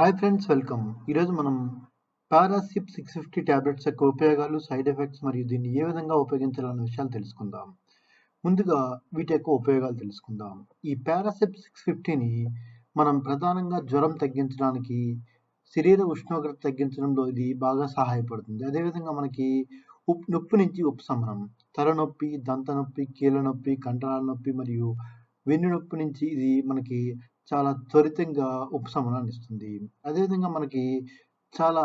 Hi friends welcome. ఈరోజు మనం పారాసిప్ 650 tablets యొక్క ఉపయోగాలు, సైడ్ ఎఫెక్ట్స్ మరియు దీన్ని ఏ విధంగా ఉపయోగించాలన్న విషయాలు తెలుసుకుందాం. ముందుగా వీటి యొక్క ఉపయోగాలు తెలుసుకుందాం. ఈ పారాసిప్ 650ని మనం ప్రధానంగా జ్వరం తగ్గించడానికి, శరీర ఉష్ణోగ్రత తగ్గించడంలో ఇది బాగా సహాయపడుతుంది. అదేవిధంగా మనకి ఉప్ నొప్పి నుంచి ఉపశమనం, తలనొప్పి, దంత నొప్పి, కీళ్ళ నొప్పి, కండరాల నొప్పి మరియు వెన్ను నొప్పి నుంచి ఇది మనకి చాలా త్వరితంగా ఉపశమనాన్ని ఇస్తుంది. అదేవిధంగా మనకి చాలా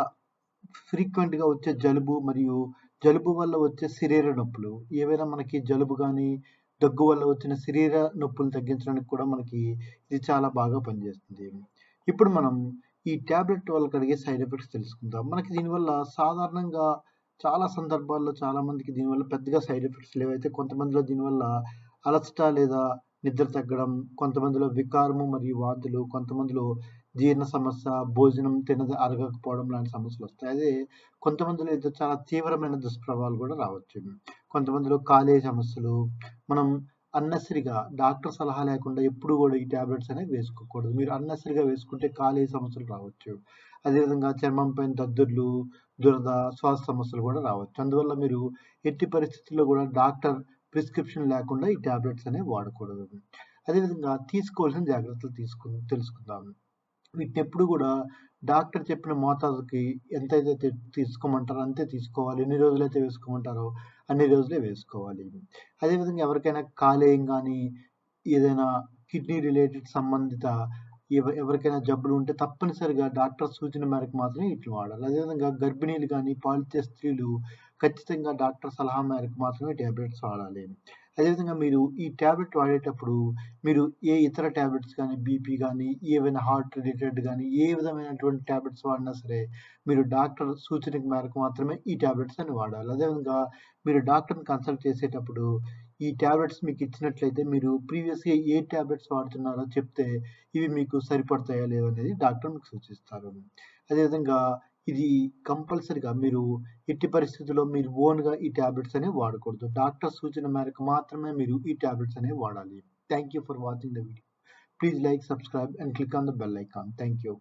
ఫ్రీక్వెంట్‌గా వచ్చే జలుబు మరియు జలుబు వల్ల వచ్చే శరీర నొప్పులు, ఏవైనా మనకి జలుబు కానీ దగ్గు వల్ల వచ్చిన శరీర నొప్పులు తగ్గించడానికి కూడా మనకి ఇది చాలా బాగా పనిచేస్తుంది. ఇప్పుడు మనం ఈ టాబ్లెట్ వల్ల కలిగే సైడ్ ఎఫెక్ట్స్ తెలుసుకుందాం. మనకి దీనివల్ల సాధారణంగా చాలా సందర్భాల్లో చాలామందికి దీనివల్ల పెద్దగా సైడ్ ఎఫెక్ట్స్ లేవైతే కొంతమందిలో దీనివల్ల అలసట లేదా నిద్ర తగ్గడం, కొంతమందిలో వికారము మరియు వాంతులు, కొంతమందిలో జీర్ణ సమస్య, భోజనం తినది అరగకపోవడం లాంటి సమస్యలు వస్తాయి అదే కొంతమందిలో ఇద్దరు చాలా తీవ్రమైన దుష్ప్రభావాలు కూడా రావచ్చు. కొంతమందిలో కాలేయ సమస్యలు, మనం అన్నెసెసరీగా డాక్టర్ సలహా లేకుండా ఎప్పుడు కూడా ఈ టాబ్లెట్స్ అనేవి వేసుకోకూడదు. మీరు అన్నెసెసరీగా వేసుకుంటే కాలేయ సమస్యలు రావచ్చు. అదేవిధంగా చర్మం పైన దద్దుర్లు, దురద, శ్వాస సమస్యలు కూడా రావచ్చు. అందువల్ల మీరు ఎట్టి పరిస్థితుల్లో కూడా డాక్టర్ ప్రిస్క్రిప్షన్ లేకుండా ఈ టాబ్లెట్స్ అనేవి వాడకూడదు. అదేవిధంగా తీసుకోవాల్సిన జాగ్రత్తలు తీసుకు తెలుసుకుందాం. వీటినెప్పుడు కూడా డాక్టర్ చెప్పిన మోతాదుకి ఎంతైతే తీసుకోమంటారో అంతే తీసుకోవాలి. ఎన్ని రోజులైతే వేసుకోమంటారో అన్ని రోజులే వేసుకోవాలి. అదేవిధంగా ఎవరికైనా కాలేయం కానీ ఏదైనా కిడ్నీ రిలేటెడ్ సంబంధిత ఎవరికైనా జబ్బులు ఉంటే తప్పనిసరిగా డాక్టర్ సూచన మేరకు మాత్రమే వీటిని వాడాలి. అదేవిధంగా గర్భిణీలు కానీ పాలిచ్చే స్త్రీలు ఖచ్చితంగా డాక్టర్ సలహా మేరకు మాత్రమే టాబ్లెట్స్ వాడాలి. అదేవిధంగా మీరు ఈ టాబ్లెట్ వాడేటప్పుడు మీరు ఏ ఇతర టాబ్లెట్స్ కానీ బీపీ కానీ ఏవైనా హార్ట్ రిలేటెడ్ కానీ ఏ విధమైనటువంటి టాబ్లెట్స్ వాడినా సరే మీరు డాక్టర్ సూచన మేరకు మాత్రమే ఈ టాబ్లెట్స్ అని వాడాలి. అదేవిధంగా మీరు డాక్టర్‌ని కన్సల్ట్ చేసేటప్పుడు ఈ టాబ్లెట్స్ మీకు ఇచ్చినట్లయితే మీరు ప్రీవియస్‌గా ఏ టాబ్లెట్స్ వాడుతున్నారో చెప్తే ఇవి మీకు సరిపడతాయా లేవా అనేది డాక్టర్ మీకు సూచిస్తారు. అదేవిధంగా ఇది కంపల్సరీగా మీరు ఎట్టి పరిస్థితుల్లో మీరు ఓన్‌గా ఈ టాబ్లెట్స్ అనేవి వాడకూడదు. డాక్టర్ సూచన మేరకు మాత్రమే మీరు ఈ టాబ్లెట్స్ అనేవి వాడాలి. Thank you for watching the video. Please like, subscribe and click on the bell icon. Thank you.